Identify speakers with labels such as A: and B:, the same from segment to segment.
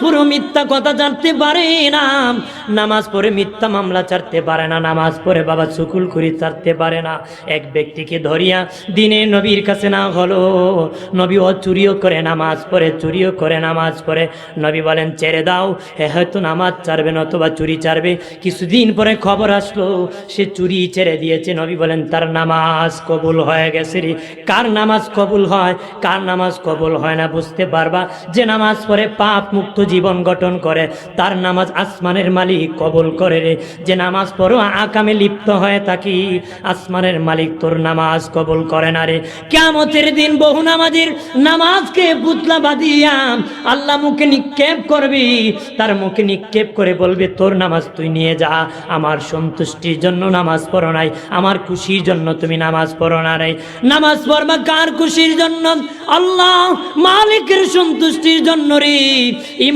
A: পুরো মিথ্যা কথা জানতে পারে না। নামাজ পড়ে মিথ্যা মামলা ছাড়তে পারে না, নামাজ পড়ে বাবা সুকুল করি ছাড়তে পারে না। এক ব্যক্তিকে ধরিয়া দিনে নবীর কাছে না হলো, নবী ও চুরিও করে নামাজ পড়ে, চুরিও করে নামাজ পড়ে। নবী বলেন, ছেড়ে দাও হে হয়তো নামাজ ছাড়বে না অথবা চুরি ছাড়বে। কিছুদিন পরে খবর আসলো, সে চুরি ছেড়ে দিয়েছে। নবী বলেন, তার নামাজ কবুল হয়ে গেছে রে। কার নামাজ কবুল হয়? কার নামাজ কবুল হয় না বুঝতে পারবা? যে নামাজ পড়ে পাপ মুক্ত জীবন গঠন করে, তার নামাজ আসমানের মালিক কবুল করে যে নামাজ পড়ো আকামে লিপ্ত হয়ে থাকি, আসমানের মালিক তোর নামাজ কবুল করে না রে। কেমতের দিন বহু নামাজের নামাজকে পুতলা বাদিয়া আল্লাহ মুখে নিক্ষেপ করবি, তার মুখে নিক্ষেপ করে বলবে, তোর নামাজ তুই নিয়ে যা, আমার সন্তুষ্টির জন্য নামাজ পড়ো নাই, আমার খুশির জন্য তুমি নামাজ পড়ো না রে। নামাজ পড়বা কার খুশির জন্য? আল্লাহ মালিকের সন্তুষ্টির জন্য রে।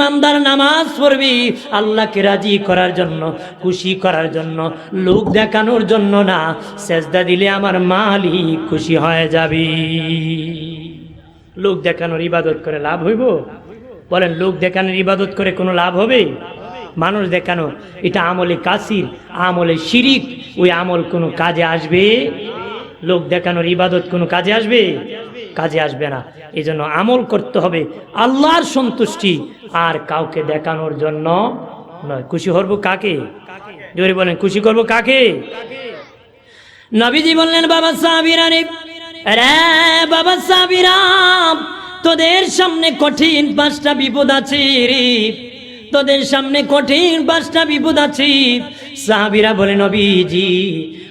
A: ইমানদার নামাজ পড়বি, আল্লাহকে রাজি করার জন্য, খুশি করার জন্য লোক দেখানোর জন্য না, সেজদা দিলে আমার মালিক খুশি হয়ে যাবি। লোক দেখানোর ইবাদত করে লাভ হইব? বলেন লোক দেখানোর ইবাদত করে কোনো লাভ হবে? মানুষ দেখানো, এটা আমলে কাসির, আমলে শিরিক, ওই আমল কোনো কাজে আসবে? লোক দেখানোর ইবাদত কোনো কাজে আসবে? কাজে আসবে না। এই জন্য আমল করতে হবে আল্লাহর সন্তুষ্টি, আর কাউকে দেখানোর জন্য নয়। খুশি হব কাকে? জোরে বলেন, খুশি করব কাকে? নবীজি বললেন, বাবা সাবিরানি রে বাবা সাবিরাম তোদের সামনে কঠিন পাঁচটা বিপদ আছে রে। তোদের সামনে কঠিন পাঁচটা বিপদ আছে। সাহাবিরা বলে, নবীজি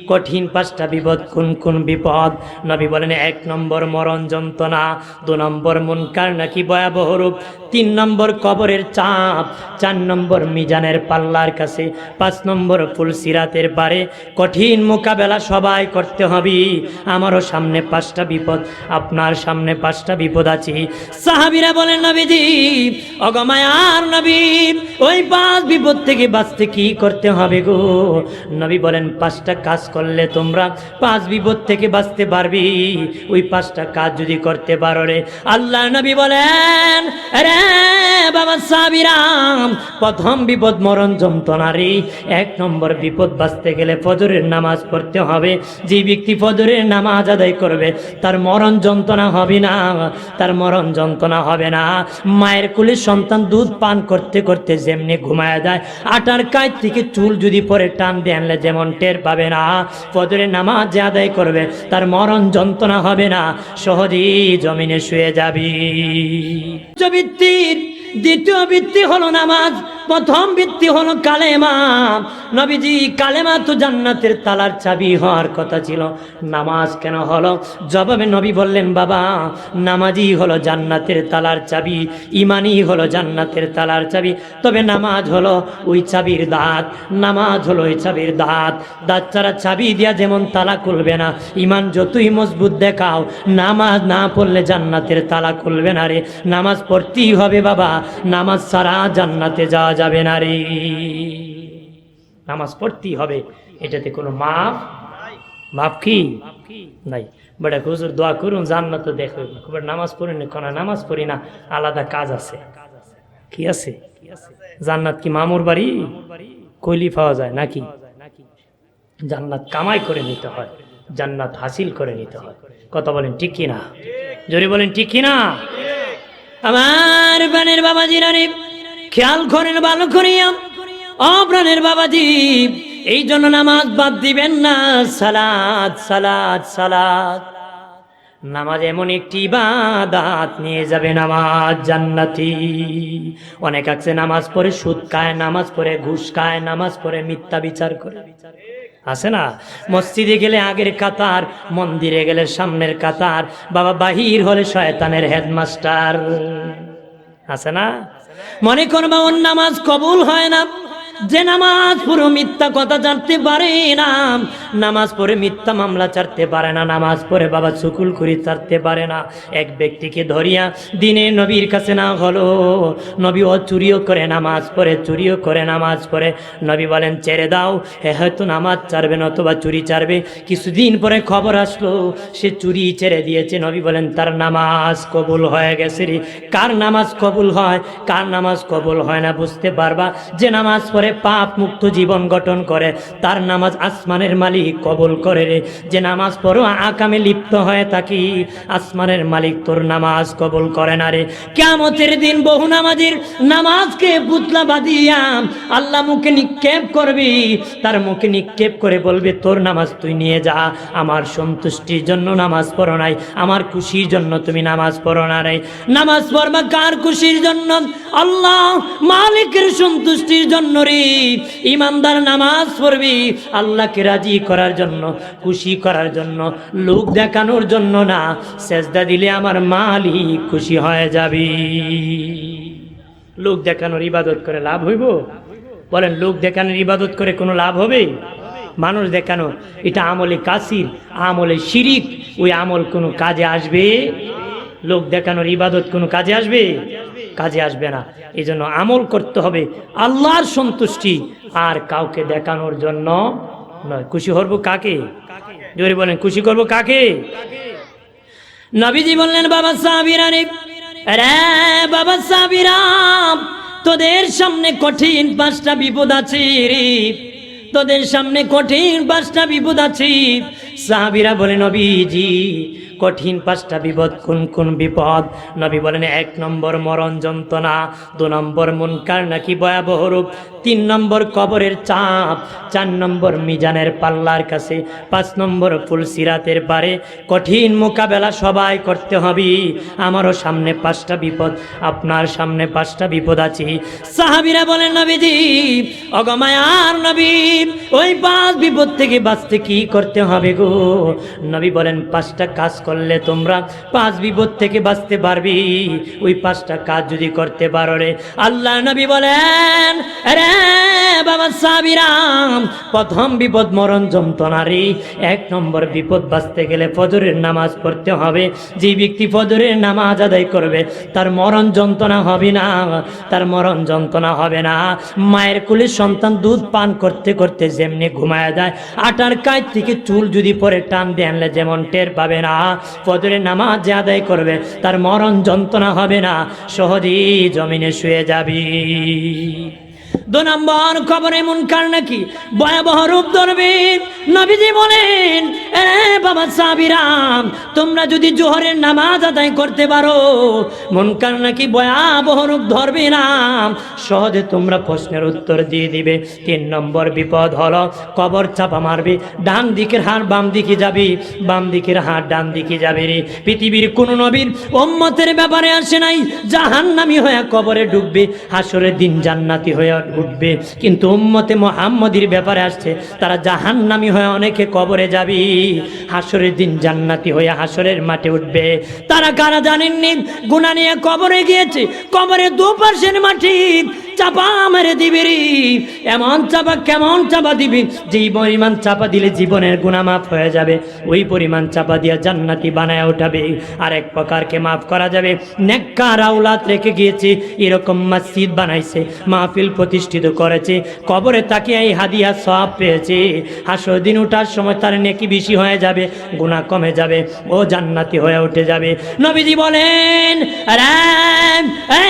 A: কঠিন পাঁচটা বিপদ, কোন কোন বিপদ? নবী বলেন, এক নম্বর মরণ যন্ত্রণা, দু নম্বর মুনকার নাকি ভয়াবহ রূপ, তিন নম্বর কবরের চাপ চার নম্বর মিজানের পাল্লার কাছে, পাঁচ নম্বর ফুল সিরাতের পারে কঠিন মোকাবেলা সবাই করতে হবে। আমারও সামনে পাঁচটা বিপদ, আপনার সামনে পাঁচটা বিপদ আছে। সাহাবিরা বলেন, নবীজি অগমায়ার নবী, ওই পাঁচ বিপদ থেকে বাঁচতে কি করতে হবে গো? নবী বলেন, পাঁচটা কাজ করলে তোমরা পাঁচ বিপদ থেকে বাঁচতে পারবি। ওই পাঁচটা কাজ যদি করতে পারো রে। আল্লাহ নবী বলেন রে বাবা সাবিরাম প্রথম বিপদ মরণ যন্ত্রণা রে। এক নম্বর বিপদ বাঁচতে গেলে ফজরের নামাজ পড়তে হবে। যে ব্যক্তি ফজরের নামাজ আদায় করবে, তার মরণ যন্ত্রণা হবে না। তার মরণ যন্ত্রণা হবে না। মায়ের কুলে সন্তান দুধ পান করতে করতে যেমনি ঘুমায় দেয় আটার কাজ থেকে চুল যদি পরে টান দিয়ে আনলে যেমন টের পাবে না। ফজরের নামাজ যে আদায় করবে, তার মরণ যন্ত্রণা হবে না, সহজেই জমিনে শুয়ে যাবি। দ্বিতীয় বৃত্তি হলো নামাজ। প্রথম ভিত্তি হলো কালেমা। নবীজি কালেমা তো জান্নাতের তালার চাবি হওয়ার কথা ছিল। নামাজ কেন হলো? জবাবে নবী বললেন, বাবা, নামাজই হলো জান্নাতের তালার চাবি, ইমানই হলো জান্নাতের তালার চাবি। তবে নামাজ হলো ওই চাবির দাঁত, নামাজ হলো ওই চাবির দাঁত। দাঁত ছাড়া চাবি দিয়া যেমন তালা খুলবে না, ইমান যতই মজবুত দেখাও, নামাজ না পড়লে জান্নাতের তালা খুলবে না রে। নামাজ পড়তেই হবে বাবা, নামাজ ছাড়া জান্নাতে যাওয়া যাবে না রে। নামাজ পড়তেই হবে। এটাতে কোনো মাপ মাপ কি? নাই। বেটা হুজুর দোয়া করুন, জান্নাত দেখো খুব নামাজ পড়ি না, কোনো নামাজ পড়ি না, আলাদা কাজ আছে। কি আছে? জান্নাত কি মামুর বাড়ি? কইলি পাওয়া যায় নাকি? জান্নাত কামাই করে নিতে হয়, জান্নাত হাসিল করে নিতে হয়। কথা বলেন ঠিক কিনা? জোরে বলেন ঠিক কিনা? আমার প্রাণের বাবাজি রানী খেয়াল করেন, ভালো করিয়া। ও প্রাণের বাবাজি, এই জন্য নামাজ বাদ দিবেন না। সালাদ সালাদ সালাদ নামাজ এমন একটি ইবাদাত, নিয়ে যাবে নামাজ জান্নাতি। অনেক আছে নামাজ পড়ে সুদ খায়, নামাজ পড়ে ঘুষ খায়, নামাজ পড়ে মিথ্যা বিচার করে। আছে না? মসজিদে গেলে আগের কাতার, মন্দিরে গেলে সামনের কাতার। বাবা বাহির হলে শয়তানের হেডমাস্টার। আছে না? মনে করবা ওর নামাজ কবুল হয় না, যে নামাজ পুরো মিথ্যা কথা জানতে পারে না নামাজ পড়ে মিথ্যা মামলা ছাড়তে পারে না, নামাজ পড়ে বাবা চুকুল করি ছাড়তে পারে না। এক ব্যক্তিকে ধরিয়া দিনে নবীর কাছে না হলো, নবী ও চুরিও করে নামাজ পড়ে, চুরিও করে নামাজ পড়ে। নবী বলেন, ছেড়ে দাও হে হয়তো নামাজ ছাড়বে না অথবা চুরি ছাড়বে। কিছুদিন পরে খবর আসলো, সে চুরি ছেড়ে দিয়েছে। নবী বলেন, তার নামাজ কবুল হয়ে গেছে রে। কার নামাজ কবুল হয়? কার নামাজ কবুল হয় না বুঝতে পারবা? যে নামাজ পড়ে পাপ মুক্ত জীবন গঠন করে, তার নামাজ আসমানের মালিক কবুল করে যে নামাজ পড়ো আকামে লিপ্ত হয়ে থাকি। আসমানের মালিক তোর নামাজ কবুল করে না রে। কেমতের দিন বহু নামাজির নামাজকে পুতলা বাদিয়া আল্লাহ মুখে নিক্ষেপ করবি। তার মুখে নিক্ষেপ করে বলবে, তোর নামাজ তুই নিয়ে যা। আমার সন্তুষ্টির জন্য নামাজ পড়ো নাই। আমার খুশির জন্য তুমি নামাজ পড়ো না রে। নামাজ পড়বা কার খুশির জন্য? আল্লাহ মালিকের সন্তুষ্টির জন্য রে। ইমানদার নামাজ পড়বি, আল্লাহকে রাজি করার জন্য, খুশি করার জন্য, লোক দেখানোর জন্য না, সেজদা দিলে আমার মালিক খুশি হয়ে যাবি। লোক দেখানোর ইবাদত করে লাভ হইব? বলেন, লোক দেখানোর ইবাদত করে কোনো লাভ হবে? মানুষ দেখানো, এটা আমলে কাসির, আমলে শিরিক, ওই আমল কোনো কাজে আসবে? লোক দেখানোর ইবাদত কোনো কাজে আসবে? কাজে আসবে না। এই আমল করতে হবে আল্লাহর সন্তুষ্টি আর কাউকে দেখানোর জন্য নয় খুশি করব কাকে? জোরে বলেন, খুশি করব কাকে? নবীজি বললেন, বাবা সাবিরা রে। বাবা সাবিরা, তোদের সামনে কঠিন পাঁচটা বিপদ আছে রে। তোদের সামনে কঠিন পাঁচটা বিপদ আছে। সাহাবিরা বলে, নবীজি কঠিন পাঁচটা বিপদ, কোন কোন বিপদ? নবী বলেন, এক নম্বর মরণ যন্ত্রণা, দু নম্বর মুনকার নাকি ভয়াবহ রূপ, তিন নম্বর কবরের চাপ চার নম্বর মিজানের পাল্লার কাছে, পাঁচ নম্বর ফুলসিরাতের পারে। কঠিন মোকাবেলা সবাই করতে হবে। আমারও সামনে পাঁচটা বিপদ, আপনার সামনে পাঁচটা বিপদ আছে। সাহাবিরা বলেন, নবীজি অগমায়ার নবী, ওই পাঁচ বিপদ থেকে বাঁচতে কি করতে হবে গো? নবী বলেন, পাঁচটা কাজ করলে তোমরা পাঁচ বিপদ থেকে বাঁচতে পারবি। ওই পাঁচটা কাজ যদি করতে পারো রে। আল্লাহ নবী বলেন বাবা সাবিরাম প্রথম বিপদ মরণ যন্ত্রণা রে। এক নম্বর বিপদ বাঁচতে গেলে ফজরের নামাজ পড়তে হবে। যে ব্যক্তি ফজরের নামাজ আদায় করবে, তার মরণ যন্ত্রণা হবে না। তার মরণ যন্ত্রণা হবে না। মায়ের কুলের সন্তান দুধ পান করতে করতে যেমনি ঘুমায় যায়, আটার কাজ থেকে চুল যদি পরে টান দিয়ে আনলে যেমন টের পাবে না। ফজরের নামাজ যে আদায় করবে তার মরণ যন্ত্রণা হবে না সহজেই জমিনে শুয়ে যাবি। দু নম্বর খবর এমন কার নাকি? ভয়াবহ রূপ ধরবে নবীজি বলেন, এ বাবা সাবিরাম, তোমরা যদি জোহরের নামাজ আদায় করতে পারো মন কার নাকি ভয়াবহ রূপ ধরবে না সহজে তোমরা প্রশ্নের উত্তর দিয়ে দিবে। তিন নম্বর বিপদ হলো, কবর চাপা মারবে, ডান দিকের হাড় বাম দিকে যাবি, বাম দিকের হাড় ডান দিকে যাবে রে। পৃথিবীর কোন নবীর ওম্মতের ব্যাপারে আসে নাই, জাহান্নামি হয়ে কবরে ডুববে হাসরের দিন জান্নাতি হয়ে উঠবে। কিন্তু উম্মতে মোহাম্মদির ব্যাপারে আসছে, তারা জাহান্নামি হয়ে অনেকে কবরে যাবি। হাসরের দিন জান্নাতি হয়ে হাসরের মাঠে উঠবে। তারা কারা জানেননি? গুণা নিয়ে কবরে গিয়েছে কবরে দুপাশের মাটি। চাপা মেরে দিবি রে। এমন চাপা, কেমন চাপা দিবি? যেই পরিমাণ চাপা দিলে জীবনের গুণা মাফ হয়ে যাবে, ওই পরিমাণ চাপা দিয়া জান্নাতি বানায় উঠাবে। আর এক প্রকারকে মাফ করা যাবে। নেককার আউলাত রেখে গিয়েছে, এরকম মসজিদ বানাইছে, মাহফিল প্রতিষ্ঠিত করেছে, কবরে তাকে এই হাদিয়া সব পেয়েছে। হাসর দিন ওঠার সময় তার নেকি বেশি হয়ে যাবে গুণা কমে যাবে, ও জান্নাতি হয়ে উঠে যাবে। নবীজি বলেন, রাম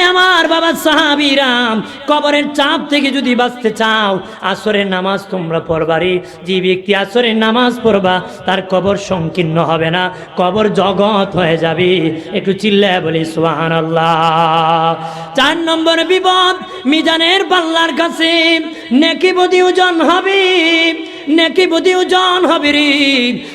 A: আমার বাবা সাহাবিরাম কবরের চাপ থেকে যদি বাঁচতে চাও, আসরের নামাজ তোমরা পড়বারই। যে ব্যক্তি আসরের নামাজ পড়বা, তার কবর সংকীর্ণ হবে না, কবর জগৎ হয়ে যাবে। একটু চিল্লায় বলি সোহান চার নম্বর বিপদ, মিজানের পাল্লার কাছে নেকি বদি ওজন হবে। নেকি বুদ্ধি ওজন হবে রে।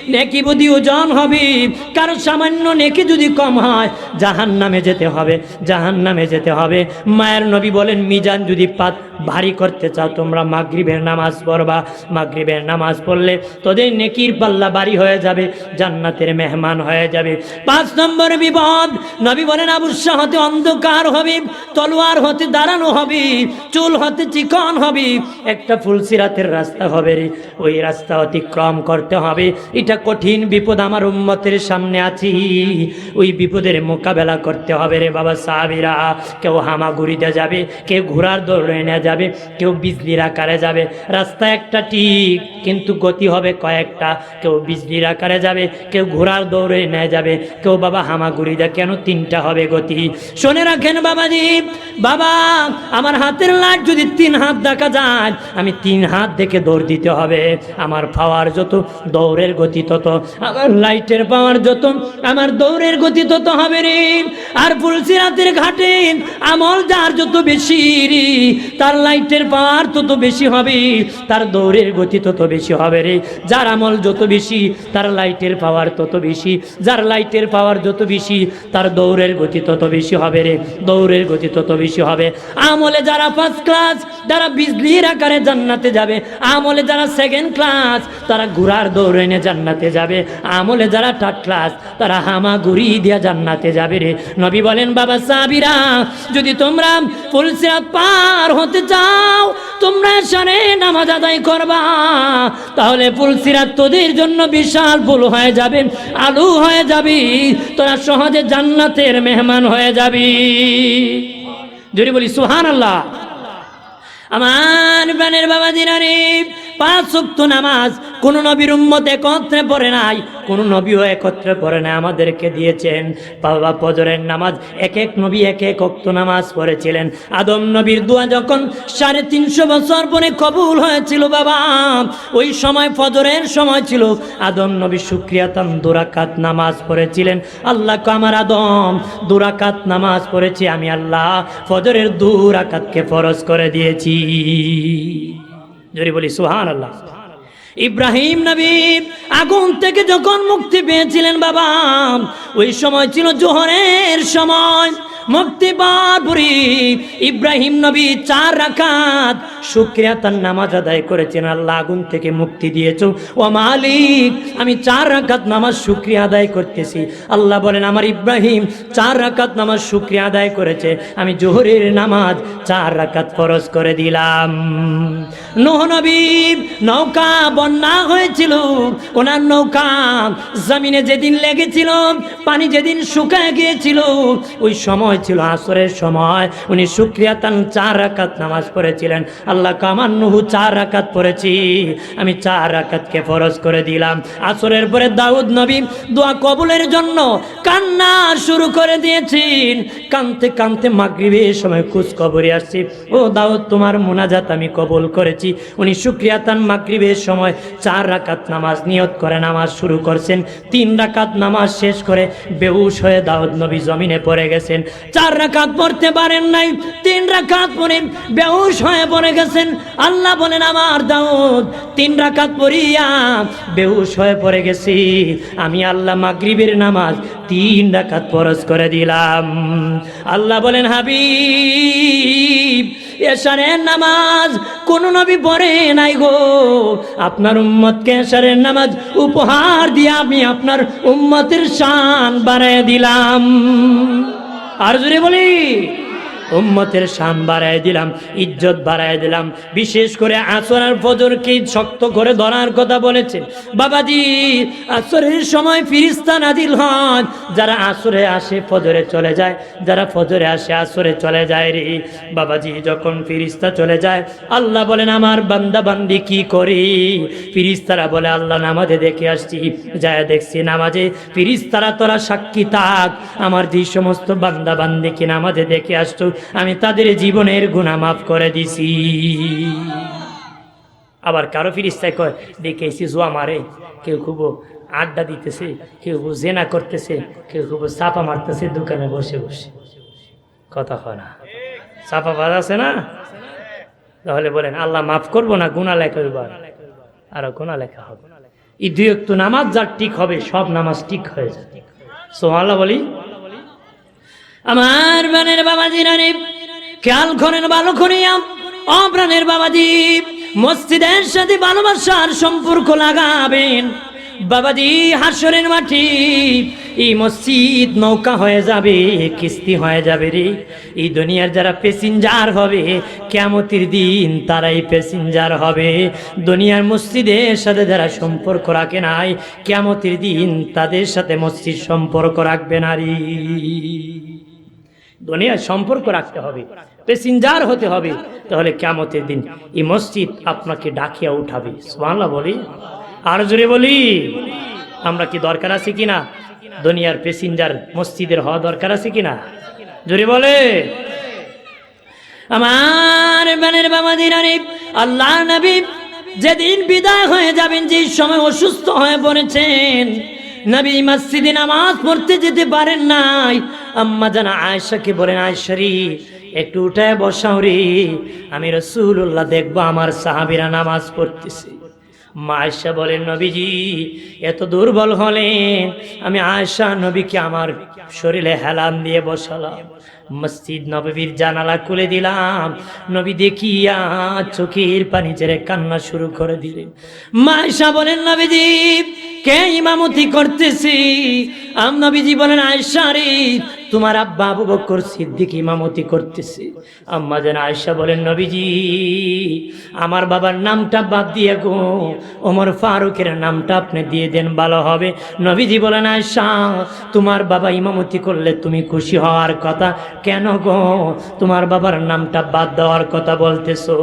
A: নেকি বুদ্ধি ওজন হবে। কারও সামান্য নেকি যদি কম হয় জাহান নামে যেতে হবে জাহান নামে যেতে হবে। মায়ের নবী বলেন, মিজান যদি পাত ভারী করতে চাও, তোমরা মাগরিবের নামাজ পড়বা। মাগরিবের নামাজ পড়লে তোদের নেকির পাল্লা বাড়ি হয়ে যাবে, জান্নাতের মেহমান হয়ে যাবে। পাঁচ নম্বর বিপদ, নবী বলেন আবুসা হতে অন্ধকার হবে, তলোয়ার হতে দাঁড়ানো হবে, চুল হতে চিকন হবে। একটা ফুলসিরাতের রাস্তা হবে রে। ওই রাস্তা অতিক্রম করতে হবে। এটা কঠিন বিপদ আমার উম্মতের সামনে আছি। ওই বিপদের মোকাবেলা করতে হবে রে বাবা সাহাবিরা। কেউ হামাগুড়িতে যাবে, কেউ ঘোড়ার দৌড়ে নিয়ে যাবে, কেউ বিজলির আকারে যাবে। রাস্তা একটা ঠিক, কিন্তু গতি হবে কয়েকটা। কেউ বিজলির আকারে যাবে, কেউ ঘোড়ার দৌড়ে নিয়ে যাবে, কেউ বাবা হামাগুড়িতে। কেন তিনটা হবে গতি? শুনে রাখেন বাবাজি। বাবা, আমার হাতের লাইট যদি তিন হাত দেখা যায়, আমি তিন হাত দেখে দৌড় দিতে হবে। আমার পাওয়ার যত, দৌড়ের গতি তত, আমার লাইটের পাওয়ার যত, আমার দৌড়ের গতি তত হবে রে। আর ফুলসিরাতের ঘাটে আমল যার যত বেশি রে, তার লাইটের পাওয়ার তত বেশি হবে, তার দৌড়ের গতি তত বেশি হবে রে। যার আমল যত বেশি, তার লাইটের পাওয়ার তত বেশি, যার লাইটের পাওয়ার যত বেশি, তার দৌড়ের গতি তত বেশি হবে রে, দৌড়ের গতি তত বেশি হবে। আমলে যারা ফার্স্ট ক্লাস যারা বিজলির আকারে জান্নাতে যাবে, আমলে যারা সেকেন্ড ক্লাস, তারা ঘোড়ার দৌড়ে নিয়ে জান্নাতে যাবে। আমলে যারা থার্ড ক্লাস, তারা হামা গুড়ি দিয়া জান্নাতে যাবে রে। নবী বলেন, বাবা সাবিরা যদি তোমরা ফুলসিরাত পার হতে চাও, তোমরা সারে নামাজ আদায় করবা। তাহলে ফুলসিরাত তোদের জন্য বিশাল ফুল হয়ে যাবে, আলু হয়ে যাবি, তোরা সহজে জান্নাতের মেহমান হয়ে যাবি। যদি বলি সুহান আল্লাহ আমার প্রাণের বাবা দিনারে পাঁচ শক্ত নামাজ কোন নবীর উম্মত একত্রে পড়ে নাই, কোন নবীও একত্রে পড়ে নাই, আমাদেরকে দিয়েছেন। বাবা ফজরের নামাজ, এক এক নবী এক এক অক্ত নামাজ পড়েছিলেন। আদম নবীর দোয়া যখন সাড়ে তিনশো বছর পরে কবুল হয়েছিল বাবা, ওই সময় ফজরের সময় ছিল, আদম নবী সুক্রিয়াতান দুরাকাত নামাজ পড়েছিলেন। আল্লাহ আমার আদম, দুরাকাত নামাজ পড়েছি আমি আল্লাহ, ফজরের দুরাকাতকে ফরজ করে দিয়েছি। যদি বলি সুহান আল্লাহ ইব্রাহিম নবী আগুন থেকে যখন মুক্তি পেয়েছিলেন বাবা, ওই সময় ছিল জোহরের সময়। মুক্তি পারপুরি ইব্রাহিম নবী চার রাকাত শুক্রিয়া তার নামাজ আদায় করেছেন। আল্লাহ আগুন থেকে মুক্তি দিয়েছ। ও মালিক, আমি চার রাকাত নামাজ শুক্রিয়া আদায় করতেছি। আল্লাহ বলেন, আমার ইব্রাহিম চার রাকাত নামাজ শুক্রিয়া আদায় করেছে। আমি জোহরের নামাজ চার রাকাত ফরজ করে দিলাম। নোহ নবী নৌকা বন্যা হয়েছিল, ওনার নৌকা জমিনে যেদিন লেগেছিল, পানি যেদিন শুকায় গিয়েছিল, ওই সময় ছিল আসরের সময়। উনি শুক্রিয়া তান চার রাকাত নামাজ পড়েছিলেন। আল্লাহ কামান নুহু চার রাকাত পড়েছি, আমি চার রাকাতকে ফরজ করে দিলাম। আসরের পরে দাউদ নবী দোয়া কবুলের জন্য কান্না শুরু করে দিয়েছেন। কানতে কানতে মাগরিবের সময় খুশ কবরে আসছি, ও দাউদ, তোমার মোনাজাত আমি কবুল করেছি। উনি শুক্রিয়া তান মাগরিবের সময় চার রাকাত নামাজ নিয়ত করে নামাজ শুরু করছেন, তিন রাকাত নামাজ শেষ করে বেহুশ হয়ে দাউদ নবী জমিনে পড়ে গেছেন। চার রাকাত পড়তে পারেন নাই, তিন রাকাত পরে বেহুশ হয়ে পড়ে গেছেন। আল্লাহ বলেন, আমার দাউদ, তিন রাকাত পড়িয়া বেহুশ হয়ে পড়ে গেছি। আমি আল্লাহ মাগরিবের নামাজ তিন রাকাত ফরজ করে দিলাম। আল্লাহ বলেন, হাবিব এশারের নামাজ কোন নবী পড়ে নাই গো। আপনার উম্মতকে এশারের নামাজ উপহার দিয়ে আমি আপনার উম্মতের শান বাড়ায় দিলাম। আর জোরে বলি উম্মতের শান বাড়ায় দিলাম, ইজ্জত বাড়ায় দিলাম। বিশেষ করে আসর আর ফজরকে শক্ত করে ধরার কথা বলেছে? বাবাজি, আসরের সময় ফিরিস্তা নাদিল হন। যারা আসরে আসে, ফজরে চলে যায়। যারা ফজরে আসে, আসরে চলে যায় রে। বাবাজি, যখন ফিরিস্তা চলে যায়, আল্লাহ বলেন, আমার বান্দা বান্দি কি করি? ফিরিস্তারা বলে, আল্লাহ নামাজে দেখে আসছি। যায় দেখছি নামাজে। ফিরিস্তারা, তোরা সাক্ষী থাক। আমার যে সমস্ত বান্দা বান্দি কি নামাজে দেখে আসতো আমি তাদের জীবনের গুণা মাফ করে দিছি। আবার কারও ফিরিস্তায় কয় দেখেছি জোয়া মারে কেউ খুব আড্ডা দিতেছে, কেউ খুব জেনা করতেছে, কেউ খুব চাপা মারতেছে দোকানে বসে বসে। কথা হয় না। চাপা বাজ আছে না? তাহলে বলেন, আল্লাহ মাফ করব না গুণা লেখা এবার আরও গুণা লেখা হবে। এই দুই একটু নামাজ যার ঠিক হবে, সব নামাজ ঠিক হয়ে যায়। সোহাল্লাহ বলি। আমার বানের বাবাজি রানী, খেয়াল করেন ভালো করিয়াম অপ্রাণের বাবাজি, মসজিদের সাথে ভালোবাসার সম্পর্ক লাগাবেন। বাবাজি হাসরের মাটি এই মসজিদ নৌকা হয়ে যাবে, কিস্তি হয়ে যাবে রে। এই দুনিয়ার যারা প্যাসেঞ্জার হবে কেমতির দিন তারাই প্যাসেঞ্জার হবে। দুনিয়ার মসজিদের সাথে যারা সম্পর্ক রাখে নাই কেমতির দিন তাদের সাথে মসজিদ সম্পর্ক রাখবে নারী দুনিয়ার সম্পর্ক রাখতে হবে, প্যাসেঞ্জার হতে হবে, তাহলে কেমতের দিন এই মসজিদ আপনাকে ডাকিয়া উঠাবে। সুবহানাল্লাহ বলি। আর জোরে বলি, আমরা কি দরকার আছে কিনা? দুনিয়ার প্যাসেঞ্জার মসজিদের হওয়া দরকার আছে কিনা? জোরে বলে। আমার বানের বাবা দিনারে আল্লাহ নবী যেদিন বিদায় হয়ে যাবেন যে সময় অসুস্থ হয়ে পড়েছেন নবী মসজিদে নামাজ পড়তে যেতে পারেন নাই। আম্মা জানা আয়েশাকে বলেন, আয়েশারি, একটু উঠায় বসাও রে। আমি রসুল্লাহ দেখব আমার সাহাবিরা নামাজ পড়তেছে। মা আয়সা বলেন, নবীজি, এত দুর্বল হলেন। আমি আয়সা নবীকে আমার শরীরে হেলান দিয়ে বসালাম। মসজিদ নবীর জানালা খুলে দিলাম। নবী দেখিয়া চোখের পানি ছেড়ে কান্না শুরু করে দিলেন। মা আয়সা বলেন, নবীজি কে ইমামতি করতেছি? আমনবীজি বলেন আয়সা রে তোমার আব্বা আবু বকর সিদ্দিক ইমামতি করতেছে। আম্মা যেন আয়সা বলেন, নবীজি, আমার বাবার নামটা বাদ দিয়ে গো, ওমর ফারুকের নামটা আপনি দিয়ে দেন, ভালো হবে। নবীজি বলেন আয়সা তোমার বাবা ইমামতি করলে তুমি খুশি হওয়ার কথা কেন গো? তোমার বাবার নামটা বাদ দেওয়ার কথা বলতেছো।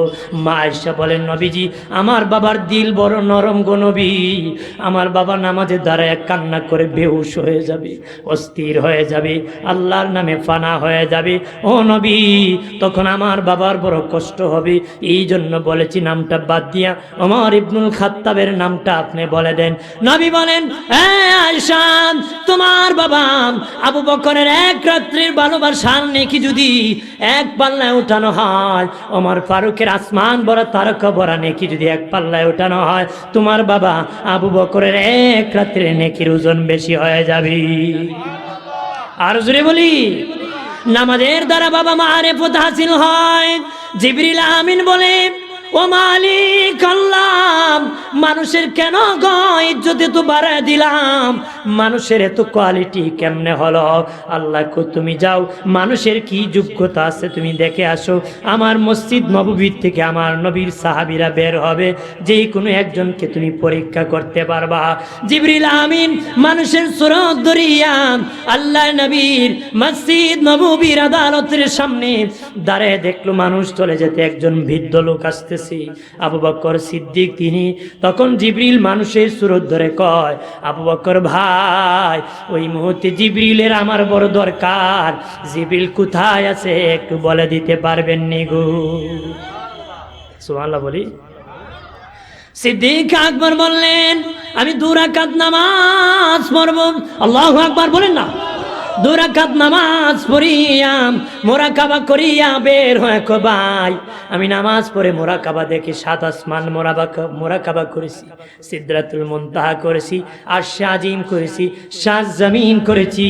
A: মা আয়সা বলেন, নবীজি, আমার বাবার দিল বড় নরম গো নবী। আমার বাবা নামাজের দ্বারা এক কান্না করে বেহুশ হয়ে যাবে, অস্থির হয়ে যাবে। আল্লাহর নামে ফানা হয়ে যাবে। ও নবী তখন আমার বাবার বড় কষ্ট হবে। এই জন্য বলেছি নামটা বাদ দিয়া আমার ইবনুল খাত্তাবের নামটা আপনি বলে দেন। নবী বলেন "হ্যাঁ, আয়সান তোমার বাবা আবু বকরের এক রাত্রির ভালোবাসার নেকি যদি এক পাল্লায় উঠানো হয় আমার ফারুকের আসমান বড় তারকা বড়া নেকি যদি এক পাল্লায় উঠানো হয় তোমার বাবা আবু বকরের এক রাত্রে নেকির ওজন বেশি হয়ে যাবে। আর জুড়ে বলি, নামাজের দ্বারা বাবা মা মারেফত হাসিল হয়। জিবরিল আমিন বলে, ও মালিক আল্লাহ, মানুষের কেন গ ইজ্জতে তো বাড়ায় দিলাম? মানুষের এত কোয়ালিটি কেমনে হলো? আল্লাহ তুমি যাও। মানুষের কি যোগ্যতা আছে তুমি দেখে আসো। আমার মসজিদ নববীর থেকে আমার নবীর সাহাবিরা বের হবে। যে কোনো একজনকে তুমি পরীক্ষা করতে পারবা। জিবরিল আমিন, মানুষের সুরত দরিয়া আল্লাহ নবীর মসজিদ নববীর আদালতের সামনে দাঁড়ায় দেখল, মানুষ চলে যেতে একজন বৃদ্ধ লোক আসতেছে। আবু বক্কর সিদ্দিক তিনি। তখন জিবরিল মানুষের সুরত ধরে কয়, আবু বক্কর ভাই ওই মুহূর্তে জিবরিলের আমার বড় দরকার। জিবরিল কোথায় আছে একটু বলে দিতে পারবেন নিগু সোহান্লা বলি। সিদ্দিক আকবর বললেন, আমি দুরাকাত নামাজ পড়ব। আল্লাহ আকবর বলেন না? দুরাকাত নামাজ পড়িয়াম, মোরাকাবা করিয়া বের হয়ে ভাই। আমি নামাজ পড়ে মোরাকাবা দেখি সাত আসমান মোরাবা মোরাকাবা করেছি সিদ্ধাতুল মন্তাহা করেছি আর শাজিম করেছি, সাত জমিন করেছি।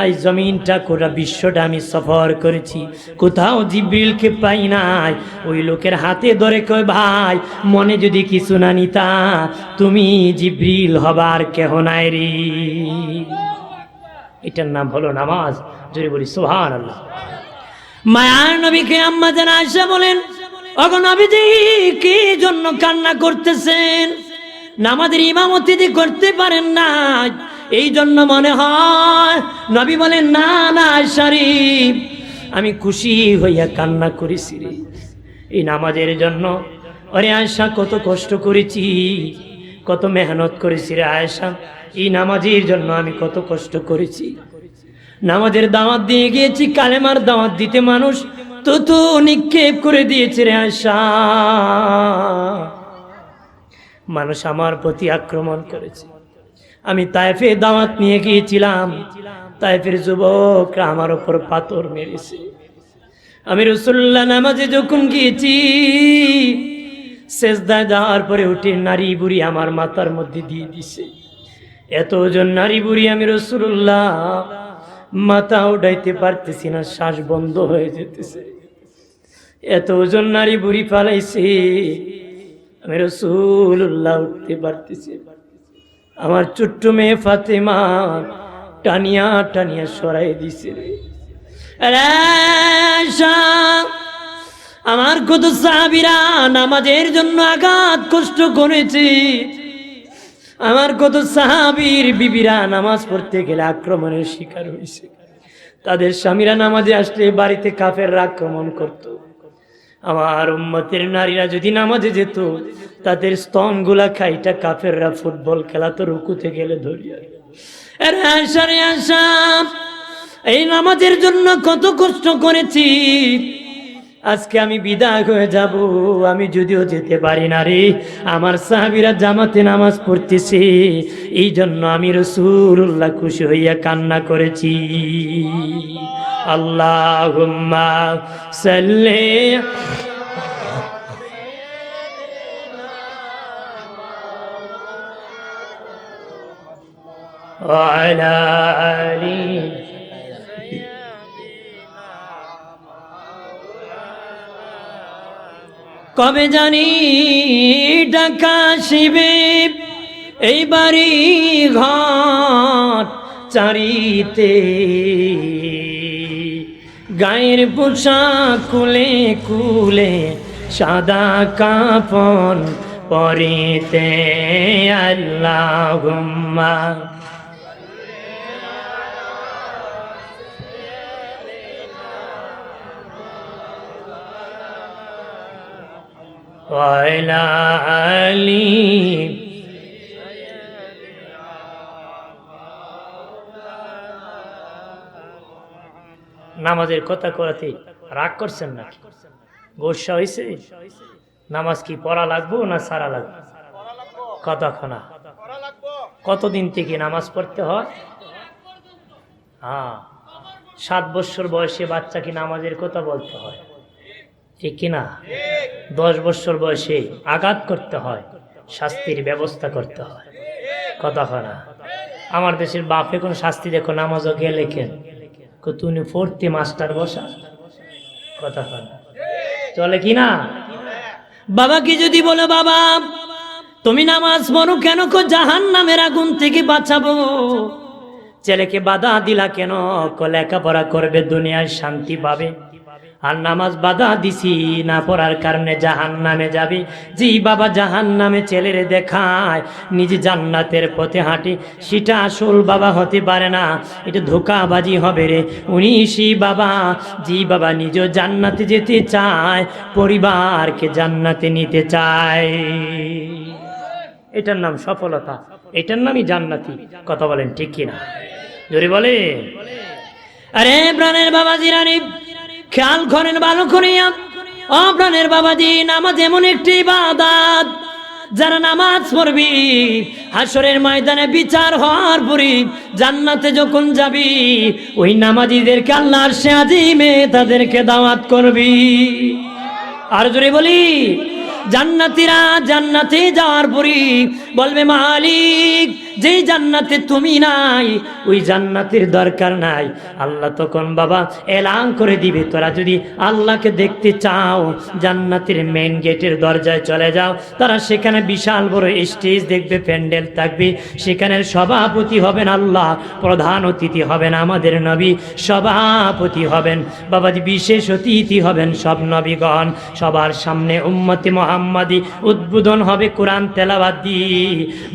A: আই জমিনটা কোটা বিশ্বটা আমি সফর করেছি। কোথাও জিব্রিলকে পাই নাই, ওই লোকের হাতে ধরে কয় ভাই, মনে যদি কিছু না নিতা, তুমি জিব্রিল হবার কেহ নাই রে। এটার নাম হলো নামাজ। যদি বলি সোহান আল্লাহ মায়ার নবীকে আম্মা যেন আয়সা বলেন অগ নবীজি, কি জন্য কান্না করতেছেন? নামাজের ইমামতি করতে পারেন না, এই জন্য মনে হয় নবী বলেন, না না, শরীফ, আমি খুশি হইয়া কান্না করেছি রে। এই নামাজের জন্য অরে আয়সা কত কষ্ট করেছি। কত মেহনত করেছি রে আয়সা এই নামাজের জন্য আমি কত কষ্ট করেছি। নামাজের দাওয়াত দিয়ে গিয়েছি, কালেমার দাওয়াত দিতে মানুষ তো তো নিক্ষেপ করে দিয়েছে রে আয়সা মানুষ আমার প্রতি আক্রমণ করেছে। আমি তাইফে দাওয়াত নিয়ে গিয়েছিলাম। তাইফের যুবকরা আমার ওপর পাথর মেরেছে। আমি রসুল্লাহ নামাজে যখন গিয়েছি শেষদায় যাওয়ার পরে উঠে নারী বুড়ি আমার মাথার মধ্যে দিয়ে দিছে। এত ওজন নারী বুড়ি আমি রসুল্লাহ মাথা উঠাইতে পারতেছি না, শ্বাস বন্ধ হয়ে যেতেছে। এত ওজন নারী বুড়ি পালাইছে, আমি রসুল্লাহ উঠতে পারতেছি। আমার ছোট্ট মেয়ে ফাতেমা টানিয়া টানিয়া সরাই দিছে। রে আমার কত সাহাবিরা নামাজের জন্য আঘাত কষ্ট করেছে। আমার কত সাহাবীর বিবিরা নামাজ পড়তে গেলে আক্রমণের শিকার হয়েছে। তাদের স্বামীরা নামাজে আসলে বাড়িতে কাফের আক্রমণ করত। আমার উম্মতের নারীরা যদি নামাজে যেত, তাদের স্তনগুলা খাইটা কাফেররা ফুটবল খেলা তো রুকুতে গেলে ধরিয়া এই নামাজের জন্য কত কষ্ট করেছি। আজকে আমি বিদায় হয়ে যাব আমি যদিও যেতে পারি না রে আমার সাহাবিরা জামাতে নামাজ পড়তেছে এই জন্য আমি রসুল্লাহ খুশি হইয়া কান্না করেছি আল্লাহ সাল্লে وعلى آله কবে জানি ডাকা শিবে? এই বাড়ি ঘর চারিতে। গায়ের পোশাক কুলে কুলে সাদা কাপন পরিতে। আল্লাহ وعلى آله নামাজের কথা করাতে রাগ করছেন নাকি গোসা হয়েছে নামাজ কি পড়া লাগবো না সারা লাগবে কতক্ষণা কতদিন থেকে নামাজ পড়তে হয় হ্যাঁ সাত বছর বয়সে বাচ্চাকে নামাজের কথা বলতে হয় ঠিক কিনা? দশ বছর বয়সে আঘাত করতে হয়, শাস্তির ব্যবস্থা করতে হয়। কতক্ষণা আমার দেশের বাপে কোন শাস্তি দেখো, নামাজও কেন কো তুমি পড়তে মাস্টার বসা? কতক্ষণা চলে কি না? বাবাকে যদি বলো, বাবা, তুমি নামাজ পড়ো কেন কো জাহান নামের আগুন থেকে বাঁচাবো? ছেলেকে বাধা দিলা কেন লেখাপড়া করবে, দুনিয়ায় শান্তি পাবে? আর নামাজ বাধা দিছি না পড়ার কারণে জাহান নামে যাবে। যেই বাবা জাহান নামে ছেলেরে দেখায়, নিজে জান্নাতের পথে হাঁটি। সেটা আসল বাবা হতে পারে না, এটা ধোকাবাজি হবে রে। উনি সেই বাবা, জি বাবা নিজ জান্নাতে যেতে চায়, পরিবারকে জান্নাতে নিতে চায়। এটার নাম সফলতা, এটার নামই জান্নাতি। কথা বলেন ঠিক কিনা? জোরে বলে আরে প্রাণের বাবা জিরানি খেয়াল করেন ভালো করিয়া, ও প্রাণের বাবাজি নামাজ এমন একটি বাদাত যারা নামাজ পড়বি হাসরের ময়দানে বিচার হওয়ার পরে জান্নাতে যখন যাবি, ওই নামাজিদেরকে আল্লাহর সে আজিমে তাদেরকে দাওয়াত করবি। আর জোরে বলি, জান্নাতিরা জান্নাতে যাওয়ার পরে বলবে, মালিক যেই জান্নাতে তুমি নাই, ওই জান্নাতের দরকার নাই। আল্লাহ তখন বাবা এলান করে দিবে, তোরা যদি আল্লাহকে দেখতে চাও, জান্নাতের মেন গেটের দরজায় চলে যাও, তারা সেখানে বিশাল বড় স্টেজ দেখবে, প্যান্ডেল থাকবে, সেখানে সভাপতি হবেন আল্লাহ, প্রধান অতিথি হবেন আমাদের নবী, সভাপতি হবেন, বাবাজি বিশেষ অতিথি হবেন সব নবীগণ, সবার সামনে উম্মতি মোহাম্মদি উদ্বোধন হবে কোরআন তেলাবাদ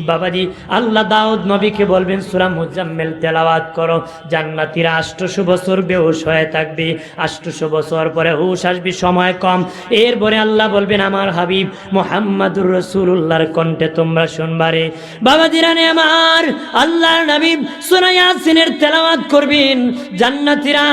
A: বাবাজি আল্লাহ দাউদ নবীকে বলবেন, সুরা মুজাম্মেল তেলাওয়াত করো। জান্নাতিরা আষ্টশো বছর বেহুশ হয়ে থাকবে। আষ্টশো বছর পরে হুশ আসবে, সময় কম। এরপরে আল্লাহ বলবেন, আমার হাবিব মোহাম্মদুর রসুল্লাহর কণ্ঠে তোমরা শুনবারে। বাবাজি রানে আমার আল্লাহর নবী সুরা ইয়াসিনের তেলাওয়াত করবেন। জান্নাতিরা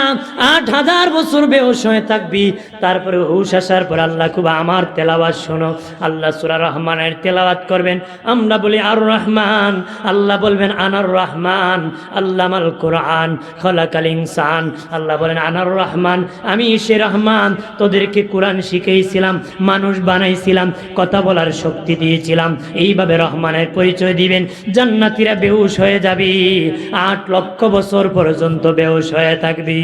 A: আট হাজার বছর বেহুশ হয়ে থাকবি। তারপরে হুশ আসার পর আল্লাহ, খুব আমার তেলাওয়াত শোনো। আল্লাহ সুরা রহমানের তেলাওয়াত করবেন। আমরা বলি, আর রহমান আল্লাহ বলবেন, আনার রহমান, আল্লাহ মাল কোরআন, খলাকাল ইনসান। আল্লাহ বলেন, আনার রহমান, আমি সে রহমান, তোদেরকে কোরআন শিখেছিলাম মানুষ বানাইছিলাম, কথা বলার শক্তি দিয়েছিলাম। এইভাবে রহমানের পরিচয় দিবেন, জান্নাতিরা বেহুশ হয়ে যাবি, আট লক্ষ বছর পর্যন্ত বেহুশ হয়ে থাকবি।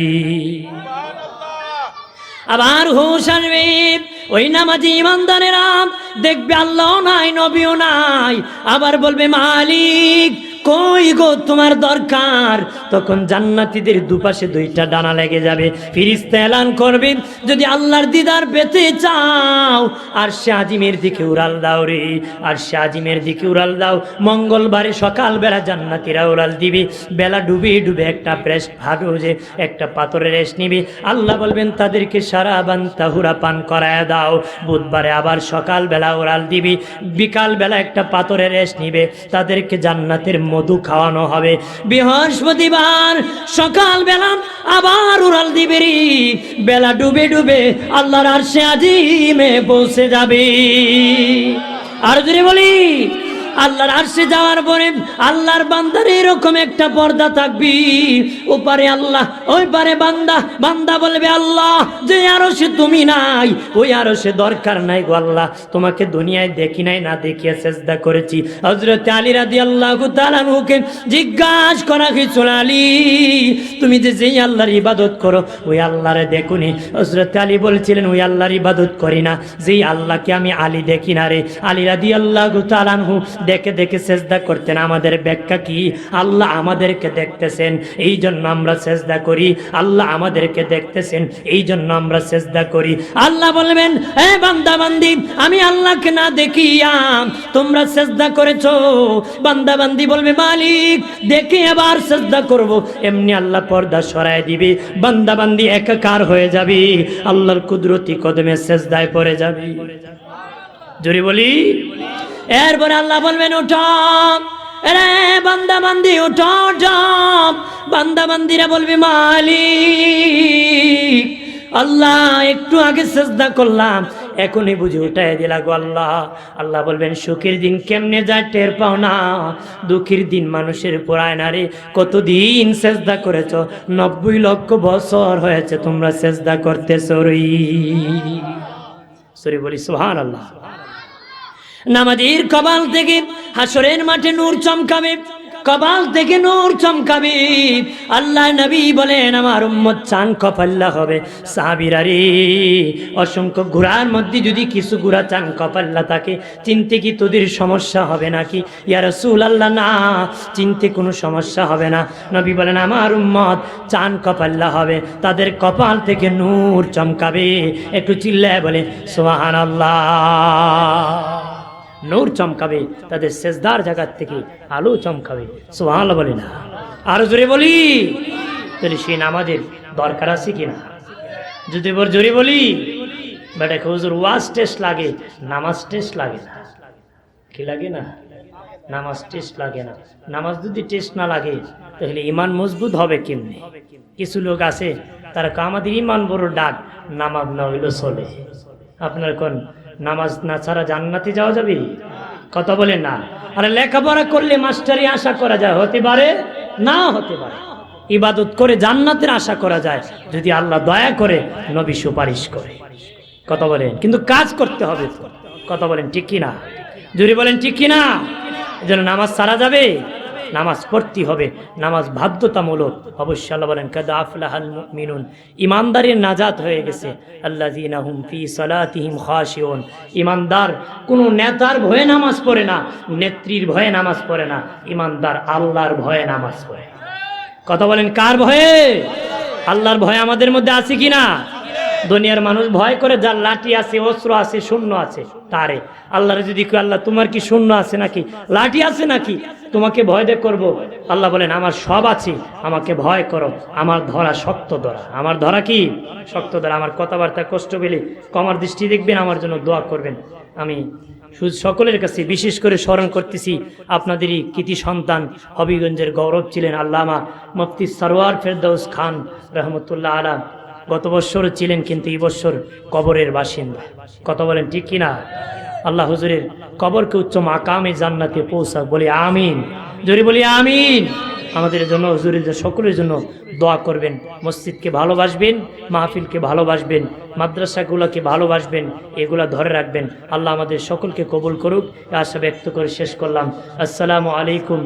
A: আবার হুশ আসবে। ওই নামাজি ইমানদারেরা দেখবে আল্লাহ নাই নবীও নাই। আবার বলবে মালিক কই গো তোমার দরকার? তখন জান্নাতীদের দুপাশে দুইটা ডানা লেগে যাবে। ফিরিস্তা এলান করবে, যদি আল্লাহর দিদার পেতে চাও। আর আজিমের দিকে উড়াল দাও রে, আর আজিমের দিকে উড়াল দাও। মঙ্গলবারে সকালবেলা জান্নাতীরা উড়াল দিবে। বেলা ডুবে ডুবে একটা প্রেস ভাবে যে একটা পাথরের রেস নিবে। আল্লাহ বলবেন, তাদেরকে সারা বান তাহুরা পান করায় দাও। বুধবারে আবার সকালবেলা উড়াল দিবি। বিকালবেলা একটা পাথরের রেস নিবে। তাদেরকে জান্নাতের মধু খাওয়ানো হবে। বৃহস্পতিবার সকালবেলা আবার উড়াল দিবেরি বেলা ডুবে ডুবে আল্লাহর আর সে আজিমে পৌঁছে যাবে। আর যদি বলি আল্লাহর আরশে যাওয়ার পরে আল্লাহর বান্দার এরকম একটা পর্দা থাকবি। ওপারে আল্লাহ ওই পারে বান্দা। বান্দা বলবে, আল্লাহ, যে আরও সে তুমি নাই, ওই আরও সে দরকার নাই গো আল্লাহ। তোমাকে দুনিয়ায় দেখি নাই, না দেখিয়া চেষ্টা করেছি। হজরত আলী রাদি আল্লাহ তালানুকে জিজ্ঞাসা করা হয়েছিল, আলী, তুমি যে যেই আল্লাহর ইবাদত করো, ওই আল্লাহরে দেখুনি। হজরত আলী বলছিলেন, ওই আল্লাহর ইবাদত করি না। যেই আল্লাহকে আমি আলী দেখি না রে। আলী রাদি আল্লাহ তালানহু দেখে দেখে সেজদা করতেন। আমাদের ব্যাখ্যা কি? আল্লাহ আমাদেরকে দেখতেছেন, এই জন্য আমরা সেজদা করি। আল্লাহ আমাদেরকে দেখতেছেন, এই জন্য আমরা সেজদা করি। আল্লাহ বলবেন হে বান্দা বান্দি আমি আল্লাহকে না দেখিয়া তোমরা সেজদা করেছ? বান্দা বান্দি বলবে, মালিক, দেখে আবার সেজদা করব। এমনি আল্লাহ পর্দা সরায় দিবে। বান্দা বান্দি একাকার হয়ে যাবে। আল্লাহর কুদরতি কদমে সেজদায় পড়ে যাবে। জোরে বলি। এরপরে আল্লাহ বলবেন ওঠম রে বান্দা বান্দি ওঠম বান্দা বান্দিরা বলবে, মালিক, আল্লাহ, একটু আগে চেষ্টা করলাম। এখনই বুঝে উঠাই দিলা গো আল্লাহ। আল্লাহ বলবেন, সুখের দিন কেমনে যায় টের পাও না। দুঃখের দিন মানুষের পড়ায় না রে। কতদিন চেষ্টা করেছ? নব্বই লক্ষ বছর হয়েছে তোমরা চেষ্টা করতে সরি সরি বলি সোহান আল্লাহ নামাজির কপাল থেকে হাসরের মাঠে নূর চমকাবে, কপাল থেকে নূর চমকাবে। আল্লাহ নবী বলেন, আমার উম্মত চান কপাল্লা হবে। সাহাবিরা রে, অসংখ্য ঘোড়ার মধ্যে যদি কিছু ঘোড়া চান, কপাল্লা থাকে, চিনতে কি তোদের সমস্যা হবে নাকি? ইয়া রাসূল আল্লাহ না, চিনতে কোনো সমস্যা হবে না। নবী বলেন, আমার উম্মত চান কপাল্লা হবে, তাদের কপাল থেকে নূর চমকাবে। একটু চিল্লায় বলে সোহান আল্লাহ নূর চমকাবে, তাদের সেজদার জায়গার থেকে আলো চমকাবে। সোহাল বলে না। আরও জোরে বলি? তাহলে সেই নামাজের দরকার আছে কিনা? যদি বর জোরে বলি? বেটা হুজুর ওয়াজ টেস্ট লাগে, নামাজ টেস্ট লাগে না? কি লাগে না? নামাজ টেস্ট লাগে না। নামাজ যদি টেস্ট না লাগে, তাহলে ইমান মজবুত হবে কেমনে? কিছু লোক আছে, তারা আমাদের ইমান বড় ডাক, নামাজ না হইল চলে। আপনার কোন নামাজ না ছাড়া জান্নাতে যাওয়া যাবে? কথা বলে না। আরে লেখাপড়া করলে মাস্টারি আশা করা যায়, হতে পারে? না হতে পারে। ইবাদত করে জান্নাতের আশা করা যায়, যদি আল্লাহ দয়া করে, নবী সুপারিশ করে। কথা বলেন। কিন্তু কাজ করতে হবে। কথা বলেন, ঠিক কি না জুরি বলেন, ঠিক কি না এজন্য নামাজ সারা যাবে? নামাজ পড়তে হবে, নামাজ বাধ্যতামূলক। অবশ্যই আল্লাহ বলেন, কাদা আফলাহাল মিনুন ইমানদারের নাজাত হয়ে গেছে। আল্লাযীনা হুম ফি সালাতিহিম খাশিউন। ইমানদার কোনো নেতার ভয়ে নামাজ পড়ে না, নেত্রীর ভয়ে নামাজ পড়ে না। ইমানদার আল্লাহর ভয়ে নামাজ পড়ে। কথা বলেন, কার ভয়ে? আল্লাহর ভয় আমাদের মধ্যে আছে কি না? দুনিয়ার মানুষ ভয় করে, যার লাঠি আছে, অস্ত্র আছে, শূন্য আছে, তারে। আল্লাহর যদি আল্লাহ, তোমার কি শূন্য আছে নাকি? লাঠি আছে নাকি? তোমাকে ভয় দে করব। আল্লাহ বলেন, আমার সব আছে, আমাকে ভয় করো। আমার ধরা শক্ত ধরা। আমার ধরা কি? শক্ত ধরা। আমার কথাবার্তা কষ্ট পেলে কমার দৃষ্টি দেখবেন, আমার জন্য দোয়া করবেন। আমি সকলের কাছে বিশেষ করে স্মরণ করতেছি, আপনাদেরই কৃতি সন্তান হবিগঞ্জের গৌরব ছিলেন আল্লামা মুফতি সরওয়ার ফেরদৌস খান, রহমতুল্লাহ আলা। গত বছর ছিলেন কিন্তু এই বছর কবরের বাসিন্দা। কত বলেন ঠিক কিনা? আল্লাহ হুজুরের কবরকে উচ্চ মাকামে জান্নাতে পৌঁছাক, বলি আমিন। জোরে বলি আমিন। আমাদের জন্য হুজুরের সকলের জন্য দোয়া করবেন, মসজিদকে ভালোবাসবেন, মাহফিলকে ভালোবাসবেন, মাদ্রাসাগুলোকে ভালোবাসবেন, এগুলা ধরে রাখবেন। আল্লাহ আমাদের সকলকে কবুল করুক, আশা ব্যক্ত করে শেষ করলাম। আসসালামু আলাইকুম।